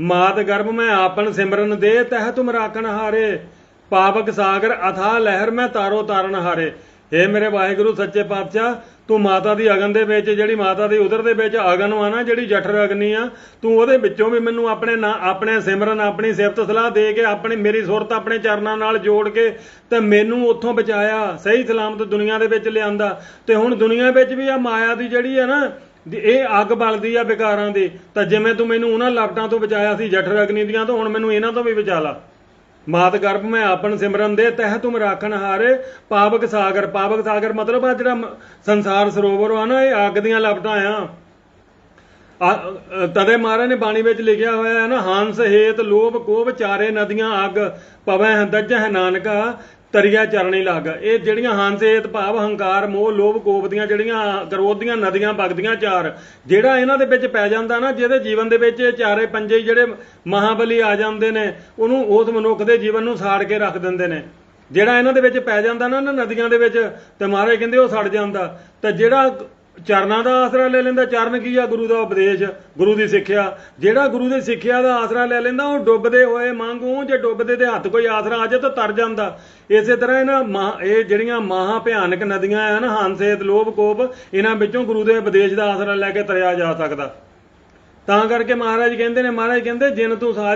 ਮਾਤ ਗਰਭ ਮੈਂ ਆਪਨ ਸਿਮਰਨ ਦੇ, ਤਹਿ ਤੁਮ ਰਾਖਣ ਹਾਰੇ। ਪਾਵਕ ਸਾਗਰ ਅਥਾ ਲਹਿਰ ਮੈਂ ਤਾਰੋ ਤਾਰਨ ਹਾਰੇ। ਏ ਮੇਰੇ ਵਾਹਿਗੁਰੂ, ਸੱਚੇ ਪਾਤਸ਼ਾਹ, ਤੂੰ ਮਾਤਾ ਦੀ ਅਗਨ ਦੇ ਵਿੱਚ, ਜਿਹੜੀ ਮਾਤਾ ਦੀ ਉਦਰ ਦੇ ਵਿੱਚ ਅਗਨ ਆ ਨਾ, ਜਿਹੜੀ ਜਠਰ ਅਗਨੀ ਆ, ਤੂੰ ਉਹਦੇ ਵਿੱਚੋਂ ਵੀ ਮੈਨੂੰ ਆਪਣੇ ਨਾਂ, ਆਪਣੇ ਸਿਮਰਨ, ਆਪਣੀ ਸਿਫਤ ਸਲਾਹ ਦੇ ਕੇ, ਆਪਣੀ ਮੇਰੀ ਸੁਰਤ, ਆਪਣੇ ਚਰਨਾਂ ਨਾਲ ਜੋੜ ਕੇ, ਤੇ ਮੈਨੂੰ ਉੱਥੋਂ ਬਚਾਇਆ। ਸਹੀ ਸਲਾਮਤ ਦੁਨੀਆ ਦੇ ਵਿੱਚ ਲਿਆਂਦਾ। ਤੇ ਹੁਣ ਦੁਨੀਆ ਵਿੱਚ ਵੀ ਆ ਮਾਇਆ ਦੀ ਜਿਹੜੀ ਆ ਨਾ ਦੀ ਇਹ ਅੱਗ ਬਲਦੀ ਆ ਵਿਕਾਰਾਂ ਦੀ, ਤਾਂ ਜਿਵੇਂ ਤੂੰ ਮੈਨੂੰ ਉਹਨਾਂ ਲਪਟਾਂ ਤੋਂ ਬਚਾਇਆ ਸੀ ਜਠਰ ਅਗਨੀ ਦੀਆਂ, ਤੋਂ ਹੁਣ ਮੈਨੂੰ ਇਹਨਾਂ ਤੋਂ ਵੀ ਬਚਾ ਲਾ। ਮਾਤ ਗਰਭ ਮੈਂ ਆਪਨ ਸਿਮਰਨ ਦੇ ਤਹਿ ਤੁਮ ਰਾਖਣ ਹਾਰੇ। ਪਾਵਕ ਸਾਗਰ ਪਾਵਕ ਸਾਗਰ ਮਤਲਬ ਆ ਜਿਹੜਾ ਸੰਸਾਰ ਸਰੋਵਰ ਆ ਨਾ, ਇਹ ਅੱਗ ਦੀਆਂ ਲਪਟਾਂ ਆ। ਤਦੇ ਮਹਾਰਾਜ ਨੇ ਬਾਣੀ ਵਿੱਚ ਲਿਖਿਆ ਹੋਇਆ ਹੈ ਨਾ ਹੰਸ ਹੇਤ ਲੋਭ ਕੋਭ ਚਾਰੇ ਨਦੀਆਂ ਅੱਗ, ਪਵੈ ਦਜਹ ਨਾਨਕਾ। ਤਰੀਆ ਚਰਣੀ ਲੱਗ। ਇਹ ਜਿਹੜੀਆਂ ਹੰਸ ਭਾਵ ਹੰਕਾਰ, ਮੋਹ, ਲੋਭ ਕੋਭ ਦੀਆਂ ਜਿਹੜੀਆਂ ਕਰੋਧ ਦੀਆਂ ਨਦੀਆਂ ਵਗਦੀਆਂ ਚਾਰ, ਜਿਹੜਾ ਇਹਨਾਂ ਦੇ ਵਿੱਚ ਪੈ ਜਾਂਦਾ ਨਾ, ਜਿਹਦੇ ਜੀਵਨ ਦੇ ਵਿੱਚ ਇਹ ਚਾਰੇ ਪੰਜੇ ਜਿਹੜੇ ਮਹਾਬਲੀ ਆ ਜਾਂਦੇ ਨੇ, ਉਹਨੂੰ ਉਸ ਮਨੁੱਖ ਦੇ ਜੀਵਨ ਨੂੰ ਸਾੜ ਕੇ ਰੱਖ ਦਿੰਦੇ ਨੇ। ਜਿਹੜਾ ਇਹਨਾਂ ਦੇ ਵਿੱਚ ਪੈ ਜਾਂਦਾ ਨਾ, ਇਹਨਾਂ ਨਦੀਆਂ ਦੇ ਵਿੱਚ, ਤੇ ਮਹਾਰਾਜ ਕਹਿੰਦੇ ਉਹ ਸੜ ਜਾਂਦਾ। ਤੇ ਜਿਹੜਾ ਚਰਨਾਂ ਦਾ ਆਸਰਾ ਲੈ ਲੈਂਦਾ। ਚਰਨ ਕੀ ਆ? ਗੁਰੂ ਦਾ ਉਪਦੇਸ਼, ਗੁਰੂ ਦੀ ਸਿੱਖਿਆ। ਜਿਹੜਾ ਗੁਰੂ ਦੀ ਸਿੱਖਿਆ ਦਾ ਆਸਰਾ ਲੈ ਲੈਂਦਾ, ਉਹ ਡੁੱਬਦੇ ਹੋਏ ਮੰਗੂ ਜੇ ਡੁੱਬਦੇ ਦੇ ਹੱਥ ਕੋਈ ਆਸਰਾ ਆ ਜਾਏ ਤਾਂ ਤਰ ਜਾਂਦਾ। ਇਸੇ ਤਰ੍ਹਾਂ ਇਹਨਾਂ ਮਹਾ- ਇਹ ਜਿਹੜੀਆਂ ਮਹਾ ਭਿਆਨਕ ਨਦੀਆਂ ਆ ਹੰਸੇਤ ਲੋਭ ਕੋਪ, ਇਹਨਾਂ ਵਿੱਚੋਂ ਗੁਰੂ ਦੇ ਉਪਦੇਸ਼ ਦਾ ਆਸਰਾ ਲੈ ਕੇ ਤਰਿਆ ਜਾ ਸਕਦਾ। ਤਾਂ ਕਰਕੇ ਮਹਾਰਾਜ ਕਹਿੰਦੇ ਨੇ, ਮਹਾਰਾਜ ਕਹਿੰਦੇ, ਜਿਨ ਤੂੰ ਸਾਜ